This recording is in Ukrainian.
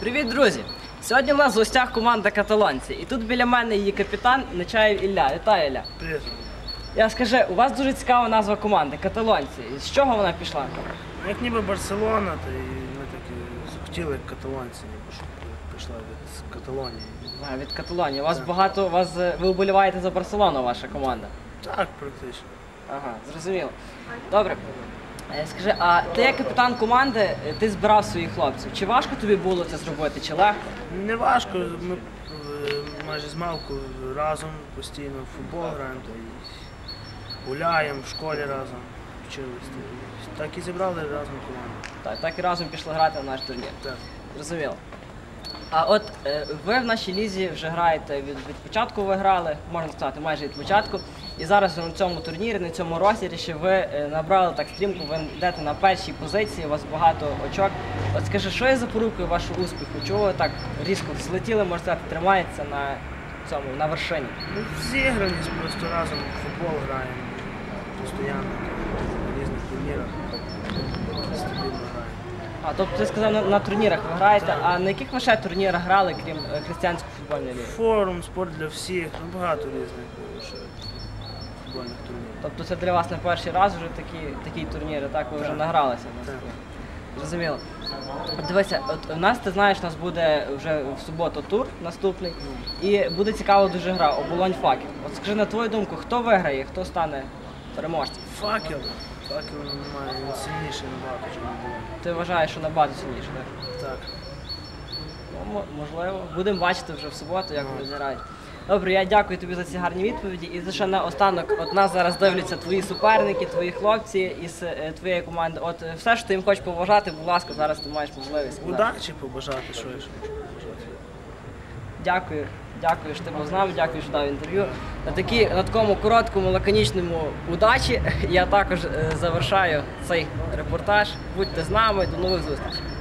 Привіт, друзі! Сьогодні у нас в гостях команда каталонці. І тут біля мене її капітан Нечаєв Ілля. Вітаю, Ілля. Привіт. Я скажи, у вас дуже цікава назва команди каталонці. З чого вона пішла? Ну, Як ніби Барселона, то і ми так і захотіли як каталонці, ніби щоб пішла від Каталонії. А, від Каталонії. У вас Так. багато, у вас е, ви вболіваєте за Барселону, ваша команда. Так, практично. Ага, зрозуміло. Добре. Е, Скажи, а ти як капітан команди, е, ти збирав своїх хлопців. Чи важко тобі було це зробити, чи легко? Не важко, ми е, майже з малку разом постійно в футбол граємо, та гуляємо в школі разом, вчились. Так і зібрали разом команду. Так, так і разом пішли грати на наш турнір. Так. Зрозуміло. А от е, ви в нашій лізі вже граєте від, від початку ви грали, можна сказати, майже від початку. І зараз на цьому турнірі, на цьому розігріші ви е, набрали так стрімко, ви йдете на першій позиції, у вас багато очок. От скажи, що є запорукою вашого успіху? Чого ви так різко взлетіли, можна сказати, тримається на цьому, на вершині? Ну, зіграність просто разом футбол граємо постійно на різних турнірах. Стабільно граємо. А тобто ти сказав, на, на турнірах ви граєте, а на яких ви ще турнірах грали, крім е, християнської футбольної ліги? Форум, спорт для всіх, ну багато різних ще футбольних турнірів. Тобто це для вас не перший раз вже такі, такі турніри, так ви вже Так. награлися. на Так. Зрозуміло. Дивися, от у нас ти знаєш, у нас буде вже в суботу тур наступний, і буде цікава дуже гра оболонь факел. От скажи на твою думку, хто виграє, хто стане переможцем? Факел. Факел немає, він сильніший набагато, не було. Ти вважаєш, що набагато сильніше, так? Так. Ну, можливо. Будемо бачити вже в суботу, як вони зіграють. Добре, я дякую тобі за ці гарні відповіді. І що на останок, от нас зараз дивляться твої суперники, твої хлопці із е, твоєї команди. От е, все, що ти їм хочеш побажати, будь ласка, зараз ти маєш можливість. сказати. Удачі побажати, що я ще можу побажати. Дякую. Дякую, що ти був з нами, дякую, що дав інтерв'ю. На, такі, на такому короткому, лаконічному удачі я також е, завершаю цей репортаж. Будьте з нами, до нових зустрічей.